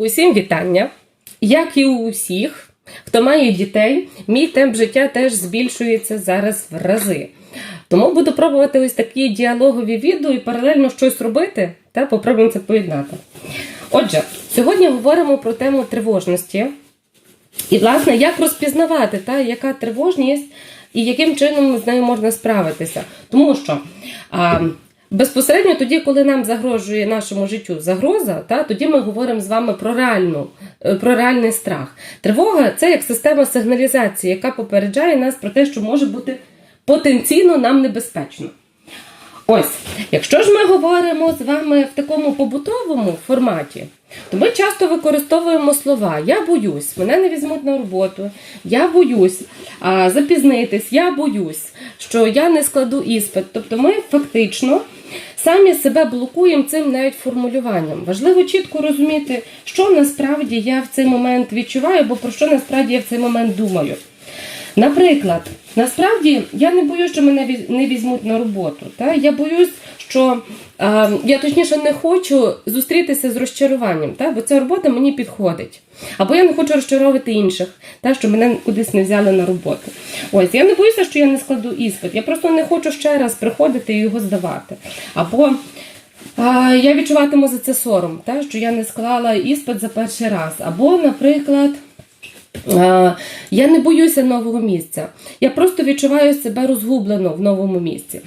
Усім вітання! Як і у усіх, хто має дітей, мій темп життя теж збільшується зараз в рази. Тому буду пробувати ось такі діалогові відео і паралельно щось робити, та попробуємо це поєднати. Отже, сьогодні говоримо про тему тривожності. І, власне, як розпізнавати, та, яка тривожність і яким чином з нею можна справитися. Тому що а, безпосередньо тоді, коли нам загрожує нашому життю загроза, та, тоді ми говоримо з вами про, реальну, е, про реальний страх. Тривога це як система сигналізації, яка попереджає нас про те, що може бути потенційно нам небезпечно. Ось, якщо ж ми говоримо з вами в такому побутовому форматі, то ми часто використовуємо слова Я боюсь, мене не візьмуть на роботу, я боюсь запізнитись, я боюсь, що я не складу іспит. Тобто ми фактично самі себе блокуємо цим навіть формулюванням. Важливо чітко розуміти, що насправді я в цей момент відчуваю, або про що насправді я в цей момент думаю. Наприклад, насправді я не боюсь, що мене не візьмуть на роботу. Та? Я боюсь, що е, я точніше не хочу зустрітися з розчаруванням, та? бо ця робота мені підходить. Або я не хочу розчаровувати інших, та? що мене кудись не взяли на роботу. Ось я не боюся, що я не складу іспит. Я просто не хочу ще раз приходити і його здавати. Або а, я відчуватиму за це сором, та? що я не склала іспит за перший раз. Або, наприклад. Я не боюся нового місця. Я просто відчуваю себе розгублено в новому місці.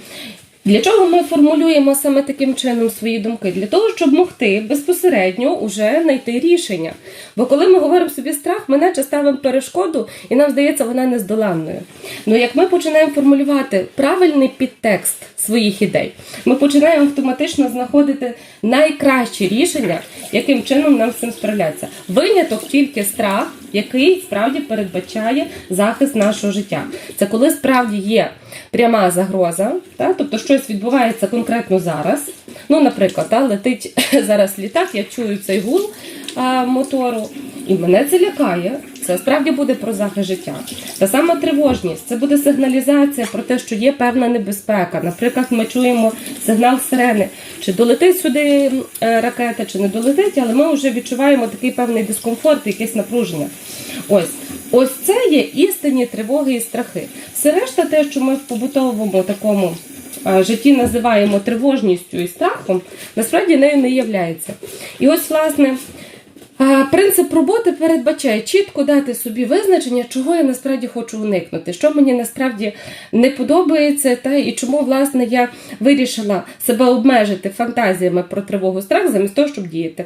Для чого ми формулюємо саме таким чином свої думки? Для того, щоб могти безпосередньо уже знайти рішення. Бо коли ми говоримо собі страх, ми наче ставимо перешкоду, і нам здається, вона нездоланною. Ну як ми починаємо формулювати правильний підтекст своїх ідей, ми починаємо автоматично знаходити найкращі рішення, яким чином нам з цим справлятися. Виняток тільки страх, який справді передбачає захист нашого життя. Це коли справді є пряма загроза, та, тобто щось відбувається конкретно зараз. Ну, наприклад, та, летить зараз літак, я чую цей гул а, мотору, і мене це лякає. Це справді буде про захист життя. Та сама тривожність це буде сигналізація про те, що є певна небезпека. Наприклад, ми чуємо сигнал сирени, чи долетить сюди е, ракета, чи не долетить, але ми вже відчуваємо такий певний дискомфорт, якесь напруження. Ось. Ось це є істинні тривоги і страхи. Все решта, те, що ми в побутовому такому е, житті називаємо тривожністю і страхом, насправді нею не являється. І ось, власне, Принцип роботи передбачає чітко дати собі визначення, чого я насправді хочу уникнути, що мені насправді не подобається, та і чому власне я вирішила себе обмежити фантазіями про тривогу страх замість того, щоб діяти.